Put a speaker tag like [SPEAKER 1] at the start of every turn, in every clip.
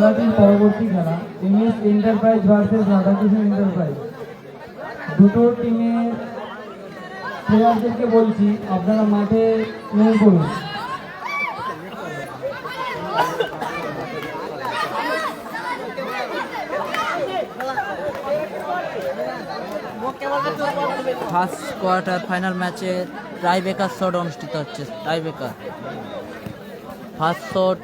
[SPEAKER 1] খেলাটির পরবর্তী খেলা MS enterprise versus Radhakrishna enterprise দুটো টিমের প্লেয়ারদেরকে বলছি, আপনারা মাঠে নেমে পড়ুন।
[SPEAKER 2] ফার্স্ট কোয়ার্টার ফাইনাল ম্যাচে টাই বেকার শট অনুষ্ঠিত হচ্ছে টাই বেকার ফার্স্ট শট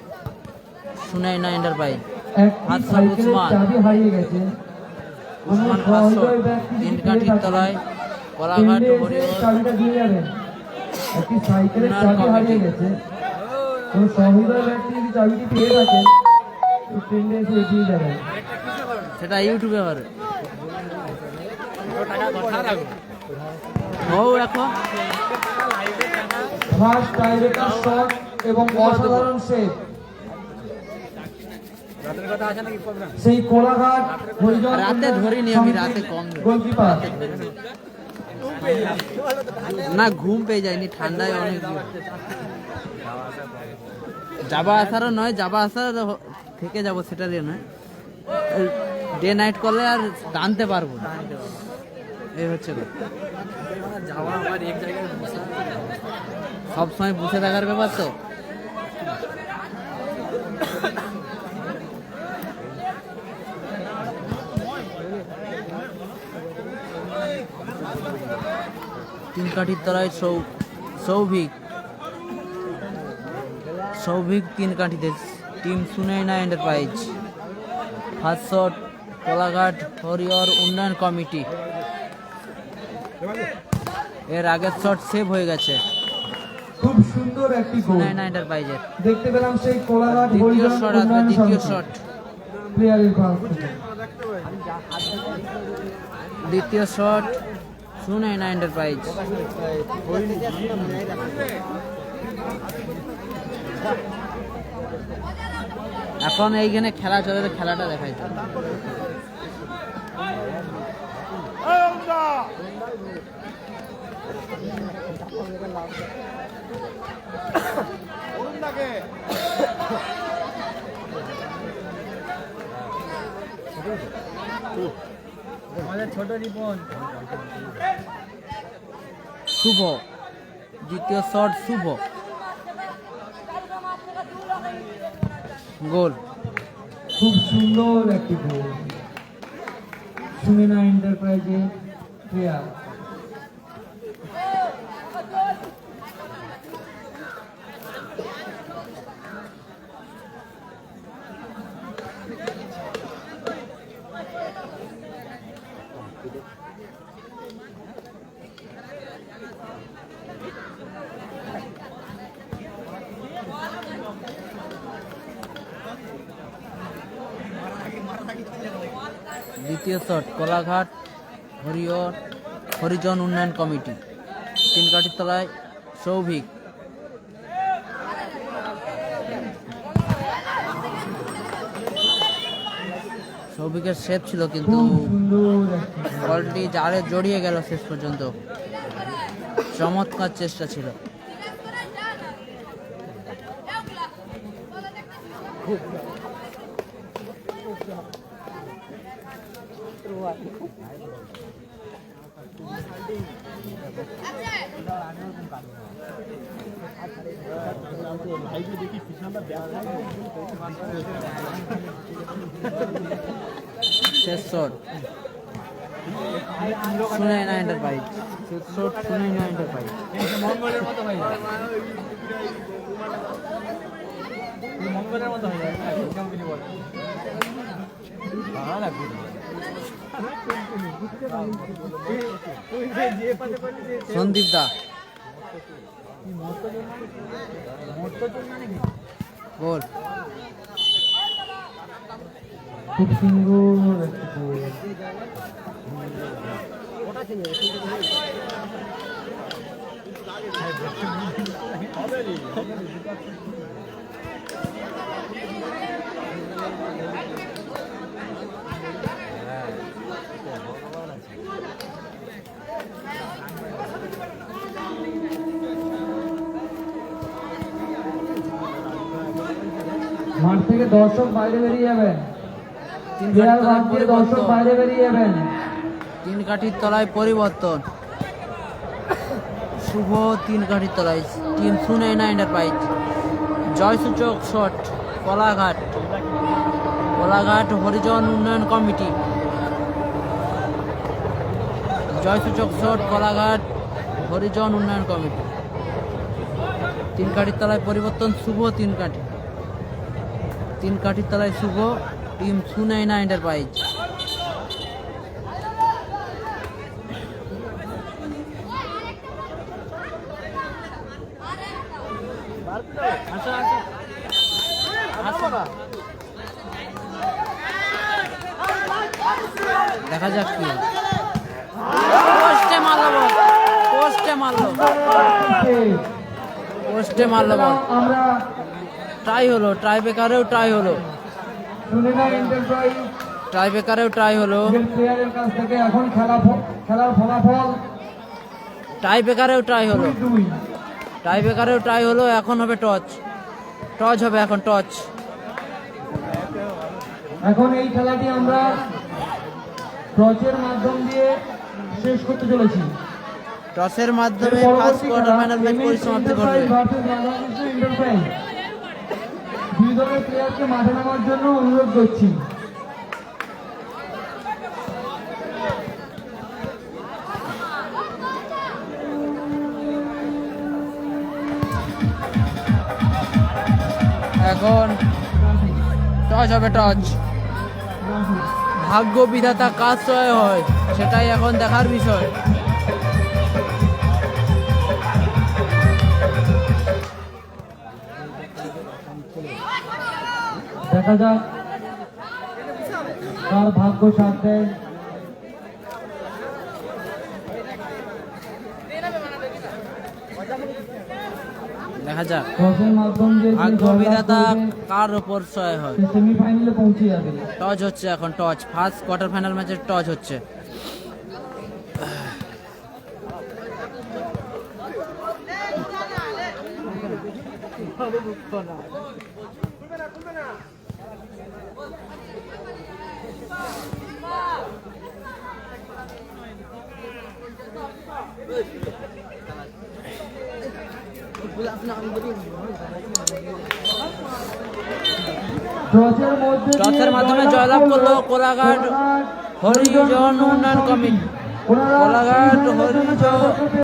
[SPEAKER 2] শুনাই না এন্টারপ্রাইজ
[SPEAKER 1] একটি
[SPEAKER 2] হাতছাড়া উসমান। উসমান
[SPEAKER 1] কোনো
[SPEAKER 2] ফার্স্ট শট
[SPEAKER 1] সহৃদয় ব্যক্তি
[SPEAKER 2] তিন কাঠির তলায় কলাঘাট সেটা ইউটিউবে হবে। ও এখন
[SPEAKER 1] ফার্স্ট টাইব্রেকার শট এবং অসাধারণ সেভ সেই কোলাঘাট হরিজন
[SPEAKER 2] রাতে ধরিনি আমি, রাতে কম
[SPEAKER 1] গোলকিপার
[SPEAKER 2] না ঘুম পেয়ে যায়নি ঠান্ডায় অনেক যাবা আসারও নয় যাবা আসার থেকে যাব সেটা দিয়ে নয়। ডে নাইট করলে আর টানতে পারব না। এই হচ্ছে সব সময় বসে থাকার ব্যাপার তো। তিন কাঠির তলায় সৌ সৌভিক। সৌভিক তিন কাঠিতে। Team Sunaina enterprise. First shot Kolaghat Harihar উন্নয়ন কমিটি। এর আগের শট সেভ হয়ে গেছে।
[SPEAKER 1] খুব সুন্দর একটি গোল
[SPEAKER 2] এন্টারপ্রাইজের।
[SPEAKER 1] দেখতে পেলাম সেই কোলাঘাট
[SPEAKER 2] দ্বিতীয় শট আসবে দ্বিতীয় শট।
[SPEAKER 1] প্লেয়ারের
[SPEAKER 2] দ্বিতীয় শট। সুনাইনা এন্টারপ্রাইজ এখন এইখানে খেলা চলে তো খেলাটা দেখাই তো শুভ। দ্বিতীয় শট শুভ। গোল।
[SPEAKER 1] খুব সুন্দর একটি গোল। সুমিনা এন্টারপ্রাইজের প্লেয়ার
[SPEAKER 2] দ্বিতীয় শট কোলাঘাট হরিহর হরিজন উন্নয়ন কমিটি। তিন কাঠির সৌভিক। সৌভিকের সেভ ছিল কিন্তু বলটি জালে জড়িয়ে গেল শেষ পর্যন্ত চমৎকার চেষ্টা ছিল। শেষ শট শুনে না এন্টারপ্রাইজ
[SPEAKER 1] বলে লাগবে
[SPEAKER 2] সন্দীপ দা। গোল
[SPEAKER 1] খুব সুন্দর একটি মাঠ থেকে দর্শক বাইরে বেরিয়ে যাবেন দর্শক বাইরে বেরিয়ে যাবেন।
[SPEAKER 2] তিন কাঠির তলায় পরিবর্তন। শুভ তিন কাঠির তলায়। টিম শুনে না এন্টারপ্রাইজ জয়সূচক শট কলাঘাট। কলাঘাট হরিজন উন্নয়ন কমিটি। জয়সূচক শট কলাঘাট হরিজন উন্নয়ন কমিটি। তিন কাঠির তলায় পরিবর্তন শুভ তিন কাঠি। তিন কাঠির তলায় শুভ টিম শুনে না এন্টারপ্রাইজ দেখা যাক কি। পোস্টে মারলো বল পোস্টে মারলো। পোস্টে মারলো বল।
[SPEAKER 1] আমরা
[SPEAKER 2] ট্রাই হলো ট্রাই বেকারেও ট্রাই হলো। ট্রাই বেকারেও ট্রাই হলো।
[SPEAKER 1] প্লেয়ারের কাছ থেকে এখন খেলা খেলার ফলাফল
[SPEAKER 2] ট্রাই বেকারেও ট্রাই হলো। ট্রাই বেকারেও ট্রাই হলো এখন হবে টচ টচ হবে এখন টচ
[SPEAKER 1] এখন এই খেলাটি আমরা টচের মাধ্যম দিয়ে শেষ করতে চলেছি।
[SPEAKER 2] টসের মাধ্যমে ফার্স্ট কোয়ার্টার ফাইনাল ম্যাচ পরিসমাপ্তি ঘটবে।
[SPEAKER 1] দুই দলের প্লেয়ারকে মাঠে নামার জন্য অনুরোধ করছি।
[SPEAKER 2] এখন টচ হবে টচ ভাগ্য বিধাতা কাজ হয়, সেটাই এখন দেখার বিষয়।
[SPEAKER 1] দেখা যাক কার ভাগ্য সাথ দেয়
[SPEAKER 2] দেখা যাক ভাগ্য বিধাতা কার ওপর সহায় হয়
[SPEAKER 1] সে সেমিফাইনালে পৌঁছে যাবে
[SPEAKER 2] টচ হচ্ছে এখন টচ ফার্স্ট কোয়ার্টার ফাইনাল ম্যাচের টচ হচ্ছে
[SPEAKER 1] টসের
[SPEAKER 2] মাধ্যমে জয়লাভ করল কোলাঘাট হরিজন উন্নয়ন কমিটি। কোলাঘাট হরিজন